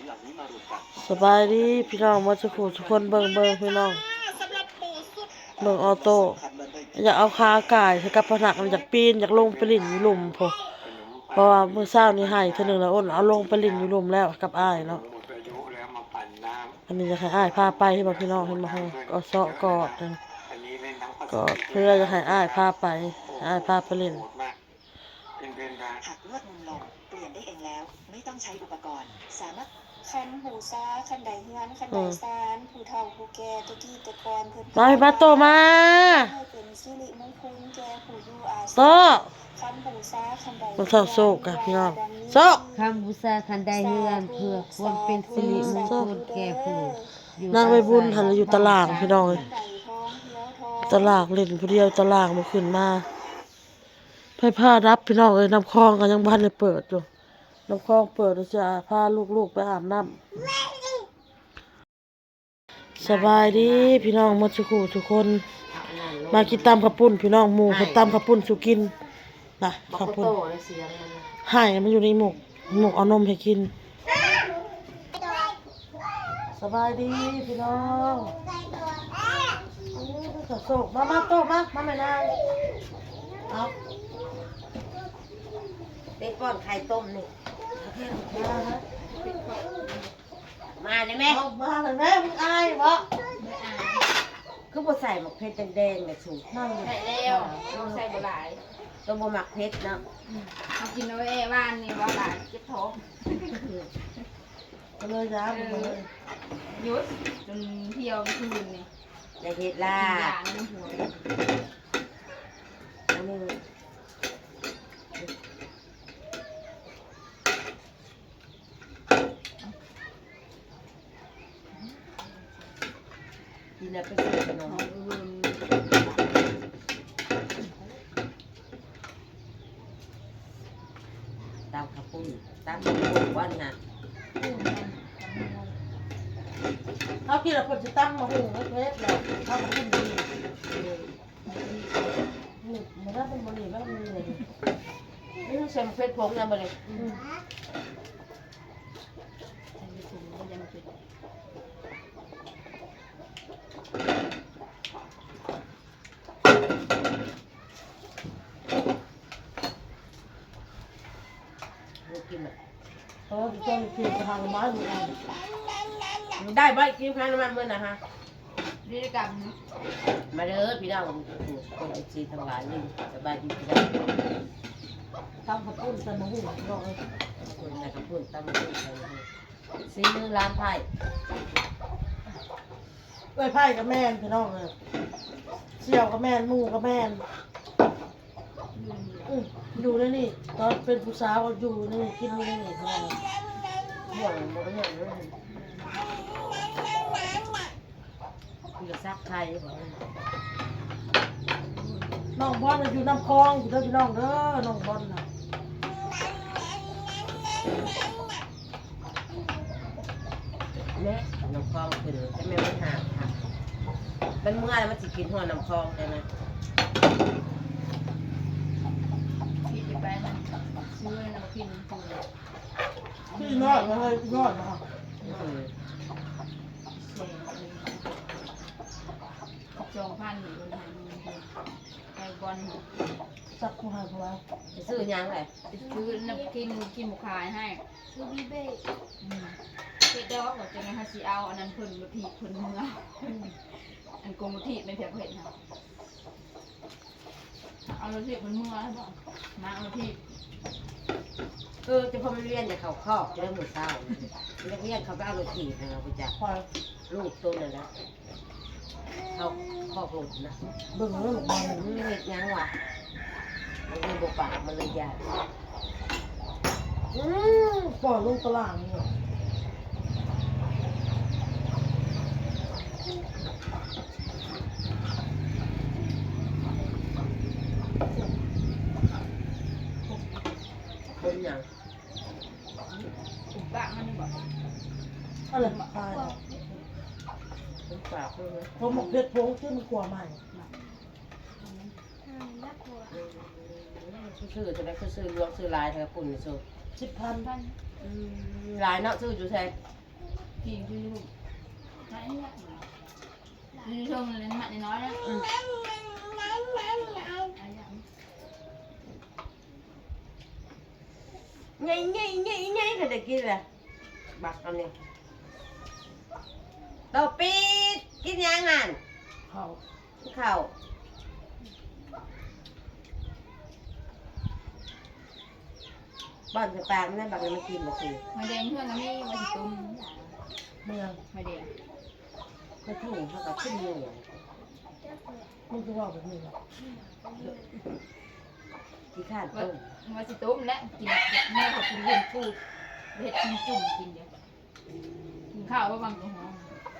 สินเหล่านี้มารวมกันสบายดีพี่น้องมาสุขุทุกคนเบิ่งเบิ่งพี่น้องสำหรับปู่สุดเบิ่งออโต้อยากเอาคาก่ายใส่กับผนักอยากปีนอยากลงไปลิ่นอยู่หลุมพอเพราะว่ามื้อเช้านี้ให้เทื่อหนึงแล้วอ้นเอาลงไปลิ่นอยู่หลุมแล้วกับอ้ายเนาะหมดอายุแล้วมาปั่นน้อันนี้อยากให้อ้ายพาไปให้บ่พี่น้องเห็นบ่ฮู้ก็เซาะกอดนั่นำอันนี้เล่นทั้งภาษากอดเพื่อจะให้อ้ายพาไปให้อ้ายพาไปเล่นโหดมากเป็นเป็นการหักลวดมุมลงเปลี่ยนได้เองแล้ว ไม่ต้องใช้อุปกรณ์สามารถ คันหูซาคันใดเฮือนคันใดซานผู้เฒ่าผู้แก่ตะกี้ตะกอนเพิ่นมาพี่มาโตมาให้เป็นสิริมงคลแก่ผู้อยู่อาโตศัยคันหูซาคันใดบ่เท่าโซกอะพี่น้องโซกคำบูชาคันใดเฮือนเพื่อความเป็นสิริมงคลแก่ผู้อยู่นางไปบุญหันอยู่ตารางพี่น้องเอ้ยคันใดทองเหียวทองตลาดเล่นผู้เดียวตลาดมาขึ้นมาไพ่ผ้ารับพี่น้องเอ้ยน้ำคลองก็ยังบ้านได้เปิดอยู่ น้ำคลองเปิดจะพาลูกๆไปอาบน้ำสบายดีพี่น้องมดสุขูทุกคน มากินตำข้าวปุ้นพี่น้องหมูเพิ่นตำข้าวปุ้นสุกินนะข้าวปุ้นหายมันอยู่ในหมกหมกเอานมให้กิน สบายดีพี่น้องโอ้โหมามาโตมามาไม่นายเอาเด็กป้อนไข่ต้มนี่ มาฮะมาได้ไหมเอามาเลยแม่มึงอายบ่คือบ่ใส่หมกเพชรแดงๆแบบสูงนั่งอยู่ใส่แล้วใส่บหลายตัวบ่หมักเพชรเนาะเอากินเอาไว้บ้านนี่ว่าหลายเจ็บท้องก็เลยย้ายมาเลยหยุดจนเที่ยวคืนนี่ได้เฮ็ดลากินบยาในหัวอัน กินแล้วไปซื้อขนมตามข้าวปุ้นตามข้าวปุ้นวันน่ะเอากินแล้วคนจะตั้งมาหุงเล็กๆแล้วเอามาขึ้นดีนี่มันได้เป็นบริเวณแบบนี้เลยนี่ใส่หมกเพชรผงนะบ่เลย อืม ยังเป็น บ่กินอะ เอ อจะกินทางไม้ดูอันได้บ่กินข้าวน้ำมันเมื้อนะฮะกิจกรรมาเด้อพี่น้องคนไอซีทั้งหลายนี่สบายดีพี่น้องตั้งข้าวปุ้นใส่มะฮุ่งพี่น้องเอ้ยคนนะครับพูดตามพูดไปซีมือร้านไผ่เอ้ไพ่กับแม่นพี่น้องเลยเสี่ยวกับแม่นมูกับแม่นอยู่ในนี่ตอนเป็นผู้สาวอยู่นี่กินอยู่ในนี่พี่น้อง ห่วงบ่ห่วงเลยพี่ก็ซักไข่บอกน้องบอลน่ะอยู่น้ำคลองอยู่เด้อพี่น้องเด้อน้องบอลน่ะแม่น้ำคลองขึ้นแต่แม่มันหาค่ะมันเมื่อยมันสิกินหัวน้ำคลองได้ไหม ที่จะไปนั่นซื้อน้ำกินคือ พี่นอยมาเลยพี่นอยมาอืมเสียจองพันอยู่บนทางไปบอลจับผู้ให้ผู้ไว้จะซื้อยังไงซื้อน้ำกินกินหมูขายให้คือบีเบ้เฮ็ดได้ว่าผมจะไงฮะสิเอาอันนั้นเพิ่นบ่ทีเพิ่นเมื่ออันกงบ่ทีไม่เพียงเห็ดนะเอารถทีเพิ่นเมื่อให้วบ่มาเอารถที เออจะพอมันเรียนจะเขาครอบจะได้หมดเศร้าเรียนเรียนเขาก็เอารถถีบนะไปจับคอยลูกตัวนั่นแหละเขาครอบลูกนะเบิ่งเรื่องบอลมันเห็ดหยังวะมันเลยบปากมันเลยยากอือปล่อยลงตลาดนี่เป็น เอาเลยมาเอาเลยเป็นปากเลยเพราะหมกเด็ดโพงชื่อมันกลัวใหม่น่ากลัวซื้อจะได้คือซื้อลวกซื้อลายเธอปุ่นสุดสิบพันพันลายเนาะซื้ออยู่ใช่กี่ยูยูลายเนี่ยยูยูชมเลยมันน้อยแล้วง่ายง่ายง่ายง่ายก็ได้กินแหละบักอันนี้ ต่อปีดกินยังอะเขาข้าวบ้านจะปางนั่นบักเลยมากินบ่คือมาแดงเพื่อนก็มีมาสิตุ้มเมืองมาแดงก็ทุ่งเขาก็ขึ้นอยู่มันคือว่าแบบนี้หรอที่ข้านว่าต้มมาสิตุ้มและกินแม่เขากินเลี้ยงปูเห็ดกินจุ่มกินเดียวกินข้าวว่าบางตัว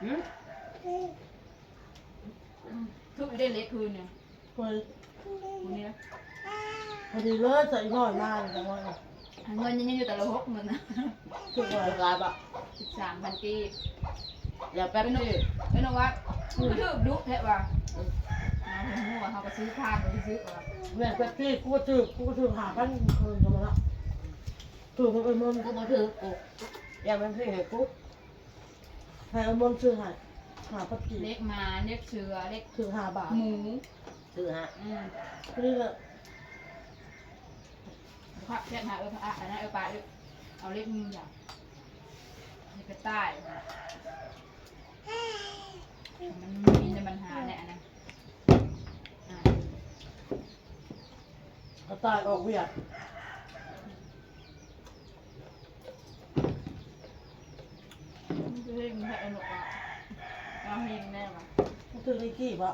ห็นจุ่มแล้วนั่นมันก็นั่นจะกินข้าวกินนมนะแมวมาล่ะหืมทุกได้เล็กคืนเนี่ยเปิดคนนี้นะพอดีเลยใส่หน่อยมากแต่ว่าเงินยังอยู่แต่ละหกเงินนะคือว่าเวลาบะสิบสามพันกีบอย่าแป๊บนึงไม่รู้ว่าก็ถือดุแท้ว่ะเอาหัวหัวเขาก็ซื้อข้าวไปซื้อว่ะแม่แป๊บที่กูก็ถือกูก็ถือหาพันคืนกันมาละถือมันเอ้ยมันกูมาถือกูอย่ามันถือให้กู ให้เอามันซื้อให้หาพันกี่เล็กมาเล็กเสือเล็กถือหาบาทหมูถือฮะอืมนี่แหละพระแค่มาเออพระอันนั้นเออปลาเอาเล็กมืออย่างเล็กกระต่ายมันมีในปัญหาเนี่ยนะอ่า กระต่ายออกเวียด เล็กมันแค่เอาหนุกอะเอาเฮงแน่ว่ะกูถือไอ้กี่บะ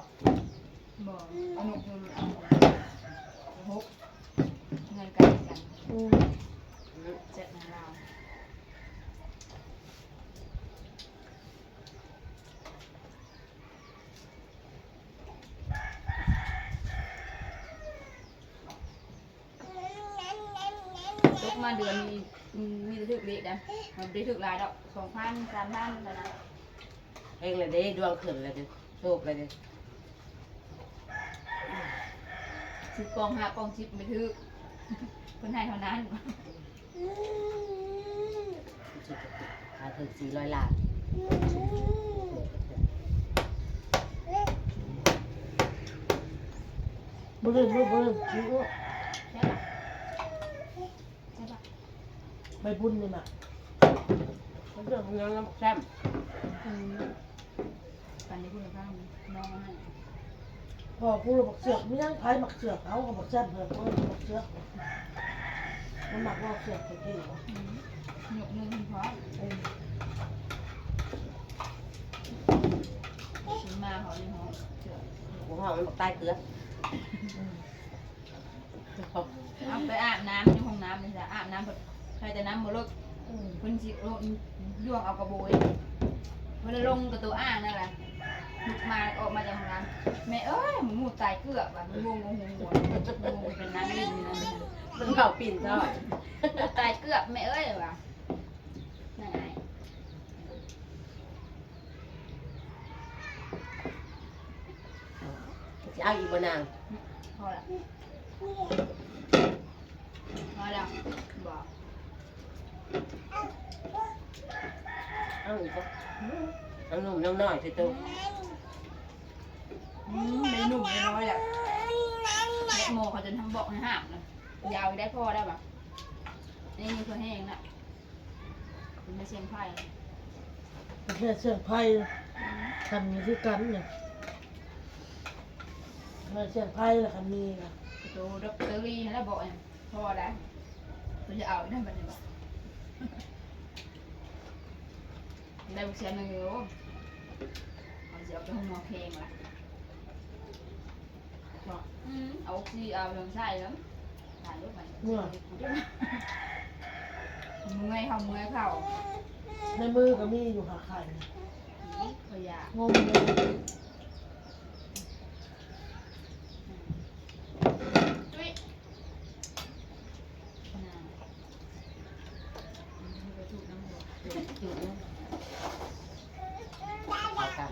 บอกเอาหนุกดูเอาหกเงินกันกันอืมเจ็ดนาเราตกมาเดือนมี มีแต่ถึกเล็กนะมันได้ถึกหลายดอกสองพันสามพันแล้วนะเองเลยเด้ดวงขึ้นเลยเด้โชคเลยเด้ซื้อกองห้ากองชิปไม่ถึกเพิ่นให้เท่านั้นหาถึงสี่ร้อยล้านบ่เล่นบ่บ่เล่นคิ้ว ใช่ปะใช่ปะ ใบบุญนี่น่ะมันเรื่องของน้ำแซมปันนี้พูดกับข้างน้องมาให้พอกูเลยบอกเสือกไม่ยังไผหมักเสือกเอาก็บอกแซ่บเลยเพราะหมักเสือกมันหมักว่าเสือกตะกี้วะอืมหยกมือคุณพ่อเออซื้อมาเขาเลยหอมเชื่อหัวหอมมันบอกใต้เกลืออืมเอาไปอาบน้ำในห้องน้ำนี่จ้ะอาบน้ำแบบใใครแต่น้ำหมดลดคนสิลงย่วงเอากระโบยมันลงกับตัวอ้างนั่นแหละลุกมาออกมาจากห้องน้ำแม่เอ้ยหมูตายเกือบแบบงงงงงงเป็นน้ำไลิ้นนะมันเผาปิ่นซะตายเกือบแม่เอ้ยว่ะนั่ไงเอาอีกบนางพอละพอแล้วบอก เอาอีกบ่เอาหนุ่มน้องน้อยสิตัวอืมไม่หนุ่มไม่น้อยแหละเด็กโมเขาจนทำบอกให้ห้ามนะยาวได้พอได้ปะนี่มีคนแห้งน่ะมันไม่เชียงไพ่แค่เสียงไพ่คันนี้คือกันเนี่ยแม่เสียงไพ่ละคันนี้นะโตด็อกเตอรี่แล้วบอกเนี่ยพอได้ตัวจะเอาได้บัดนี้บอก ได้บุกเสียหนึ่งอยู่เอาจะเอาไปห้องหมอเพลงละว่าอืมเอาที่เอาลำไส้แล้วถ่ายรูปไปเมื่อเมื่อยเขาเมื่อยเขาเในมือก็มีอยู่หาไข่ขยะงงเลยจุ้ยน่ะมันก็ถูกน้ำหัว จุดนะ เอากัน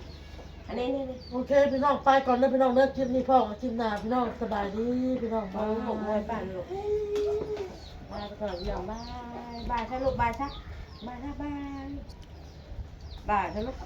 อันนี้นี่นี่โอเคพี่น้องไปก่อนเด้อพี่น้องเลิกคลิปนี้พ่อกับคลิปหน้าพี่น้องสบายดีพี่น้องบาบางยหกมวยบ้านลูกบายก่อนอย่างบายบายซะลูกบายซะบายซะบายบายซะลูก